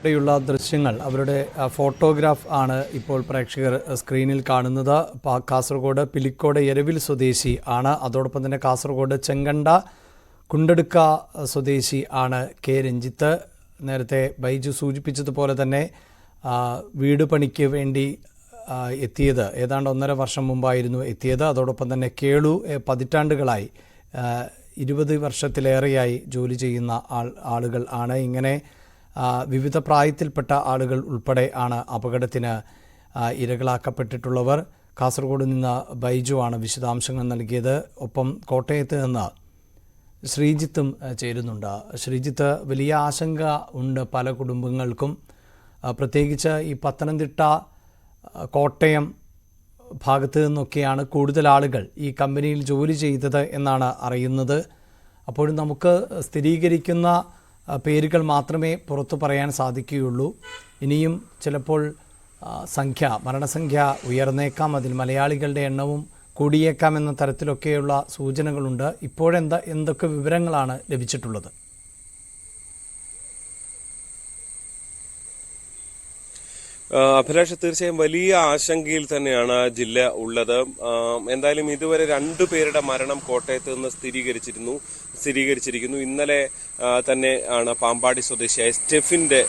ഇവിടെയുള്ള ദൃശ്യങ്ങൾ അവരുടെ ഫോട്ടോഗ്രാഫ് ആണ് ഇപ്പോൾ പ്രേക്ഷകർ സ്ക്രീനിൽ കാണുന്നത്. കാസർഗോഡ് പിലിക്കോട് എരവിൽ സ്വദേശി ആണ്. അതോടൊപ്പം തന്നെ കാസർഗോഡ് ചെങ്കണ്ട കുണ്ടെടുക്ക സ്വദേശി ആണ് കെ. രഞ്ജിത്ത്. നേരത്തെ ബൈജു സൂചിപ്പിച്ചതുപോലെ തന്നെ വീട് പണിക്ക് വേണ്ടി എത്തിയത് ഏതാണ്ട് ഒന്നര വർഷം മുമ്പായിരുന്നു എത്തിയത്. അതോടൊപ്പം തന്നെ കേളു പതിറ്റാണ്ടുകളായി ഇരുപത് വർഷത്തിലേറെയായി ജോലി ചെയ്യുന്ന ആൾ ആളുകൾ ആണ്. ഇങ്ങനെ വിവിധ പ്രായത്തിൽപ്പെട്ട ആളുകൾ ഉൾപ്പെടെ ആണ് അപകടത്തിന് ഇരകളാക്കപ്പെട്ടിട്ടുള്ളവർ. കാസർഗോഡ് നിന്ന് ബൈജു ആണ് വിശദാംശങ്ങൾ നൽകിയത്. ഒപ്പം കോട്ടയത്ത് നിന്ന് ശ്രീജിത്തും ചേരുന്നുണ്ട്. ശ്രീജിത്ത് വലിയ ആശങ്ക ഉണ്ട് പല കുടുംബങ്ങൾക്കും. പ്രത്യേകിച്ച് ഈ പത്തനംതിട്ട കോട്ടയം ഭാഗത്ത് നിന്നൊക്കെയാണ് കൂടുതൽ ആളുകൾ ഈ കമ്പനിയിൽ ജോലി ചെയ്തത് എന്നാണ് അറിയുന്നത്. അപ്പോഴും നമുക്ക് സ്ഥിരീകരിക്കുന്ന പേരുകൾ മാത്രമേ പുറത്തു പറയാൻ സാധിക്കുകയുള്ളൂ. ഇനിയും ചിലപ്പോൾ സംഖ്യ മരണസംഖ്യ ഉയർന്നേക്കാം അതിൽ മലയാളികളുടെ എണ്ണവും കൂടിയേക്കാം എന്ന തരത്തിലൊക്കെയുള്ള സൂചനകളുണ്ട്. ഇപ്പോഴെന്താ എന്തൊക്കെ വിവരങ്ങളാണ് ലഭിച്ചിട്ടുള്ളത്? അഭിലാഷ് തീർച്ചയായും വലിയ ആശങ്കയിൽ തന്നെയാണ് ജില്ല ഉള്ളത്. എന്തായാലും ഇതുവരെ രണ്ടു പേരുടെ മരണം കോട്ടയത്ത് നിന്ന് സ്ഥിരീകരിച്ചിരുന്നു സ്ഥിരീകരിച്ചിരിക്കുന്നു. ഇന്നലെ തന്നെ ആണ് പാമ്പാടി സ്വദേശിയായ സ്റ്റെഫിന്റെ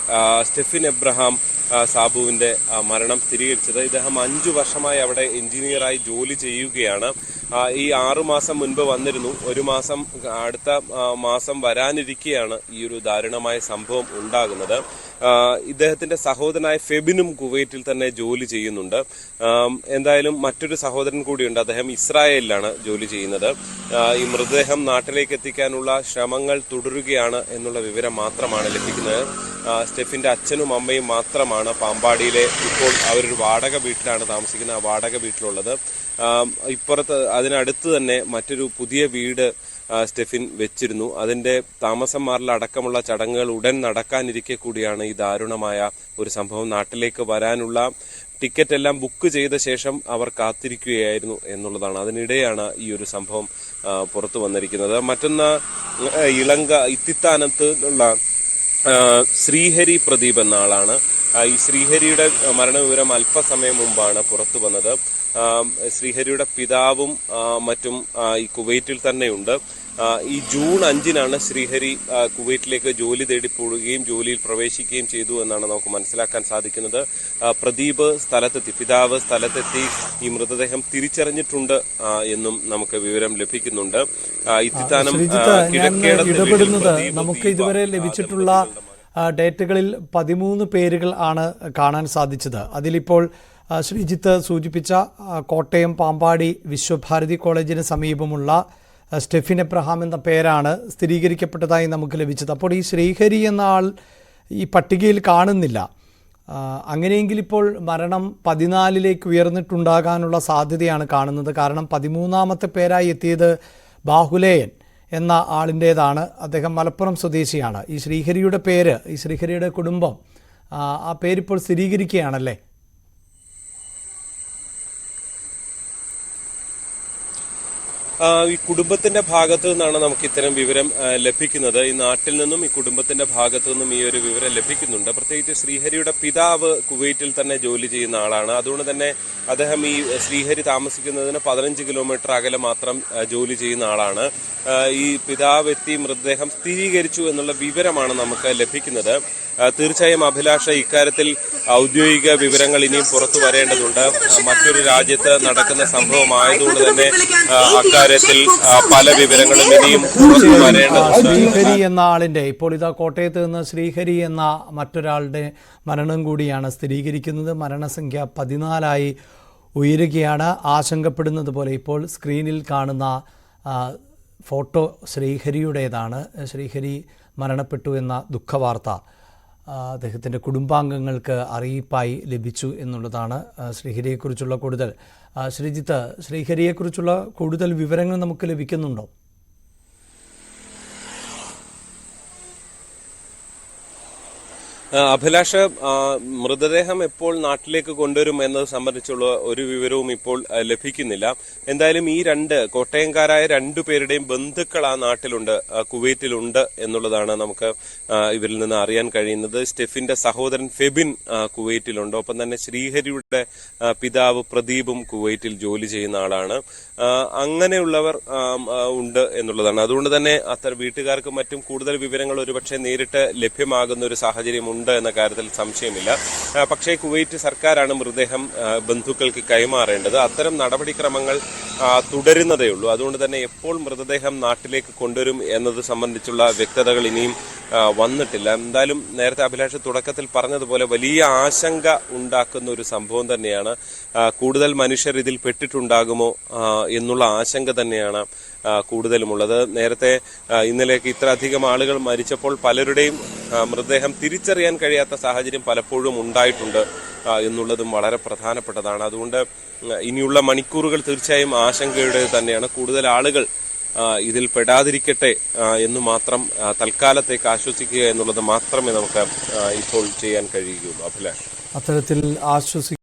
സ്റ്റെഫിൻ എബ്രഹാം സാബുവിന്റെ മരണം സ്ഥിരീകരിച്ചത്. ഇദ്ദേഹം അഞ്ചു വർഷമായി അവിടെ എഞ്ചിനീയറായി ജോലി ചെയ്യുകയാണ്. ഈ ആറു മാസം മുൻപ് വന്നിരുന്നു. ഒരു മാസം അടുത്ത മാസം വരാനിരിക്കെയാണ് ഈ ഒരു ദാരുണമായ സംഭവം ഉണ്ടാകുന്നത്. ഇദ്ദേഹത്തിന്റെ സഹോദരനായ ഫെബിനും കുവൈറ്റിൽ തന്നെ ജോലി ചെയ്യുന്നുണ്ട്. എന്തായാലും മറ്റൊരു സഹോദരൻ കൂടിയുണ്ട്. അദ്ദേഹം ഇസ്രായേലിലാണ് ജോലി ചെയ്യുന്നത്. ഈ മൃതദേഹം നാട്ടിലേക്ക് എത്തിക്കാനുള്ള ശ്രമങ്ങൾ തുടരുകയാണ് എന്നുള്ള വിവരം മാത്രമാണ് ലഭിക്കുന്നത്. ആ, സ്റ്റെഫിന്റെ അച്ഛനും അമ്മയും മാത്രമാണ് പാമ്പാടിയിലെ ഇപ്പോൾ അവരൊരു വാടക വീട്ടിലാണ് താമസിക്കുന്നത് ആ വാടക വീട്ടിലുള്ളത്. ഇപ്പുറത്ത് അതിനടുത്ത് തന്നെ മറ്റൊരു പുതിയ വീട് സ്റ്റെഫിൻ വെച്ചിരുന്നു. അതിന്റെ താമസം അടക്കമുള്ള ചടങ്ങുകൾ ഉടൻ നടക്കാനിരിക്കെ കൂടിയാണ് ഈ ദാരുണമായ ഒരു സംഭവം. നാട്ടിലേക്ക് വരാനുള്ള ടിക്കറ്റ് എല്ലാം ബുക്ക് ചെയ്ത ശേഷം അവർ കാത്തിരിക്കുകയായിരുന്നു എന്നുള്ളതാണ്. അതിനിടെയാണ് ഈ ഒരു സംഭവം പുറത്തു വന്നിരിക്കുന്നത്. മറ്റൊന്ന് ഇളങ്ക ഇത്തിത്താനത്ത് ഉള്ള ശ്രീഹരി പ്രദീപ് എന്ന ആളാണ്. ഈ ശ്രീഹരിയുടെ മരണവിവരം അല്പസമയം മുമ്പാണ് പുറത്തു വന്നത്. ശ്രീഹരിയുടെ പിതാവും മറ്റും ഈ കുവൈറ്റിൽ തന്നെയുണ്ട്. ഈ ജൂൺ അഞ്ചിനാണ് ശ്രീഹരി കുവൈറ്റിലേക്ക് ജോലി തേടി പോവുകയും ജോലിയിൽ പ്രവേശിക്കുകയും ചെയ്തു എന്നാണ് നമുക്ക് മനസ്സിലാക്കാൻ സാധിക്കുന്നത്. പ്രദീപ് സ്ഥലത്തെത്തി പിതാവ് സ്ഥലത്തെത്തി ഈ മൃതദേഹം തിരിച്ചറിഞ്ഞിട്ടുണ്ട് എന്നും നമുക്ക് വിവരം ലഭിക്കുന്നുണ്ട്. ഇത്തിത്താനം നമുക്ക് ഇതുവരെ ലഭിച്ചിട്ടുള്ള ഡേറ്റകളിൽ പതിമൂന്ന് പേരുകൾ ആണ് കാണാൻ സാധിച്ചത്. അതിലിപ്പോൾ ശ്രീജിത്ത് സൂചിപ്പിച്ച കോട്ടയം പാമ്പാടി വിശ്വഭാരതി കോളേജിന് സമീപമുള്ള സ്റ്റെഫിൻ എബ്രഹാം എന്ന പേരാണ് സ്ഥിരീകരിക്കപ്പെട്ടതായി നമുക്ക് ലഭിച്ചത്. അപ്പോൾ ഈ ശ്രീഹരി എന്ന ആൾ ഈ പട്ടികയിൽ കാണുന്നില്ല. അങ്ങനെയെങ്കിൽ ഇപ്പോൾ മരണം പതിനാലിലേക്ക് ഉയർന്നിട്ടുണ്ടാകാനുള്ള സാധ്യതയാണ് കാണുന്നത്. കാരണം പതിമൂന്നാമത്തെ പേരായി എത്തിയത് ബാഹുലേയൻ. എന്ന ആളിന്റേതാണ് അദ്ദേഹം മലപ്പുറം സ്വദേശിയാണ്. ഈ ശ്രീഹരിയുടെ പേര് ഈ ശ്രീഹരിയുടെ കുടുംബം ആ, പേരിപ്പോൾ സ്ഥിരീകരിക്കുകയാണല്ലേ? ഈ കുടുംബത്തിന്റെ ഭാഗത്തു നിന്നാണ് നമുക്ക് ഇത്തരം വിവരം ലഭിക്കുന്നത്. ഈ നാട്ടിൽ നിന്നും ഈ കുടുംബത്തിന്റെ ഭാഗത്തു നിന്നും ഈ ഒരു വിവരം ലഭിക്കുന്നുണ്ട്. പ്രത്യേകിച്ച് ശ്രീഹരിയുടെ പിതാവ് കുവൈറ്റിൽ തന്നെ ജോലി ചെയ്യുന്ന ആളാണ്. അതുകൊണ്ട് തന്നെ അദ്ദേഹം ഈ ശ്രീഹരി താമസിക്കുന്നതിന് പതിനഞ്ച് കിലോമീറ്റർ അകലെ മാത്രം ജോലി ചെയ്യുന്ന ആളാണ്. ഈ പിതാവ് എത്തി മൃതദേഹം സ്ഥിരീകരിച്ചു എന്നുള്ള വിവരമാണ് നമുക്ക് ലഭിക്കുന്നത്. തീർച്ചയായും അഭിലാഷ ഇക്കാര്യത്തിൽ ഔദ്യോഗിക വിവരങ്ങൾ ഇനിയും പുറത്തു വരേണ്ടതുണ്ട്. മറ്റൊരു രാജ്യത്ത് നടക്കുന്ന സംഭവമായതുകൊണ്ട് തന്നെ ആ, അക്കാര്യത്തിൽ ആ, പല വിവരങ്ങളും ഇനിയും ശ്രീഹരി എന്ന ആളിന്റെ ഇപ്പോൾ ഇതാ കോട്ടയത്ത് നിന്ന് ശ്രീഹരി എന്ന മറ്റൊരാളുടെ മരണം കൂടിയാണ് സ്ഥിരീകരിക്കുന്നത്. മരണസംഖ്യ പതിനാലായി ഉയരുകയാണ്. ആശങ്കപ്പെടുന്നത് പോലെ ഇപ്പോൾ സ്ക്രീനിൽ കാണുന്ന ഫോട്ടോ ശ്രീഹരിയുടേതാണ്. ശ്രീഹരി മരണപ്പെട്ടു എന്ന ദുഃഖവാർത്ത. അദ്ദേഹത്തിന്റെ കുടുംബാംഗങ്ങൾക്ക് അറിയിപ്പായി ലഭിച്ചു എന്നുള്ളതാണ് ശ്രീഹരിയെക്കുറിച്ചുള്ള കൂടുതൽ. ശ്രീജിത്ത് ശ്രീഹരിയെക്കുറിച്ചുള്ള കൂടുതൽ വിവരങ്ങൾ നമുക്ക് ലഭിക്കുന്നുണ്ടോ ആ ആ, അഭിലാഷ് മൃതദേഹം എപ്പോൾ നാട്ടിലേക്ക് കൊണ്ടുവരും എന്നത് സംബന്ധിച്ചുള്ള ഒരു വിവരവും ഇപ്പോൾ ലഭിക്കുന്നില്ല. എന്തായാലും ഈ രണ്ട് കോട്ടയംകാരായ രണ്ടു പേരുടെയും ബന്ധുക്കൾ ആ നാട്ടിലുണ്ട് കുവൈറ്റിലുണ്ട് എന്നുള്ളതാണ് നമുക്ക് ഇവരിൽ നിന്ന് അറിയാൻ കഴിയുന്നത്. സ്റ്റെഫിന്റെ സഹോദരൻ ഫെബിൻ കുവൈറ്റിലുണ്ട്. ഒപ്പം തന്നെ ശ്രീഹരിയുടെ പിതാവ് പ്രദീപും കുവൈറ്റിൽ ജോലി ചെയ്യുന്ന ആളാണ്. അങ്ങനെയുള്ളവർ ഉണ്ട് എന്നുള്ളതാണ്. അതുകൊണ്ട് തന്നെ അത്തരം വീട്ടുകാർക്കും മറ്റും കൂടുതൽ വിവരങ്ങൾ ഒരുപക്ഷെ നേരിട്ട് ലഭ്യമാകുന്ന ഒരു സാഹചര്യം ഉണ്ട് എന്ന കാര്യത്തിൽ സംശയമില്ല. പക്ഷേ കുവൈറ്റ് സർക്കാരാണ് മൃതദേഹം ബന്ധുക്കൾക്ക് കൈമാറേണ്ടത്. അത്തരം നടപടിക്രമങ്ങൾ തുടരുന്നതേ ഉള്ളൂ. അതുകൊണ്ട് തന്നെ എപ്പോൾ മൃതദേഹം നാട്ടിലേക്ക് കൊണ്ടുവരും എന്നത് സംബന്ധിച്ചുള്ള വ്യക്തതകൾ ഇനിയും വന്നിട്ടില്ല. എന്തായാലും നേരത്തെ അഭിലാഷ് തുടക്കത്തിൽ പറഞ്ഞതുപോലെ വലിയ ആശങ്ക ഉണ്ടാക്കുന്ന ഒരു സംഭവം തന്നെയാണ്. കൂടുതൽ മനുഷ്യർ ഇതിൽ പെട്ടിട്ടുണ്ടാകുമോ എന്നുള്ള ആശങ്ക തന്നെയാണ് കൂടുതലുമുള്ളത്. നേരത്തെ ഇന്നലേക്ക് ഇത്ര അധികം ആളുകൾ മരിച്ചപ്പോൾ പലരുടെയും മൃതദേഹം തിരിച്ചറിയാൻ കഴിയാത്ത സാഹചര്യം പലപ്പോഴും ഉണ്ടായിട്ടുണ്ട് എന്നുള്ളതും വളരെ പ്രധാനപ്പെട്ടതാണ്. അതുകൊണ്ട് ഇനിയുള്ള മണിക്കൂറുകൾ തീർച്ചയായും ആശങ്കയുടെ തന്നെയാണ്. കൂടുതൽ ആളുകൾ ഇതിൽ പെടാതിരിക്കട്ടെ എന്ന് മാത്രം തൽക്കാലത്തേക്ക് ആശ്വസിക്കുക എന്നുള്ളത് മാത്രമേ നമുക്ക് ഇപ്പോൾ ചെയ്യാൻ കഴിയുകയുള്ളൂ. അഭിലാഷ്. അത്തരത്തിൽ ആശ്വസി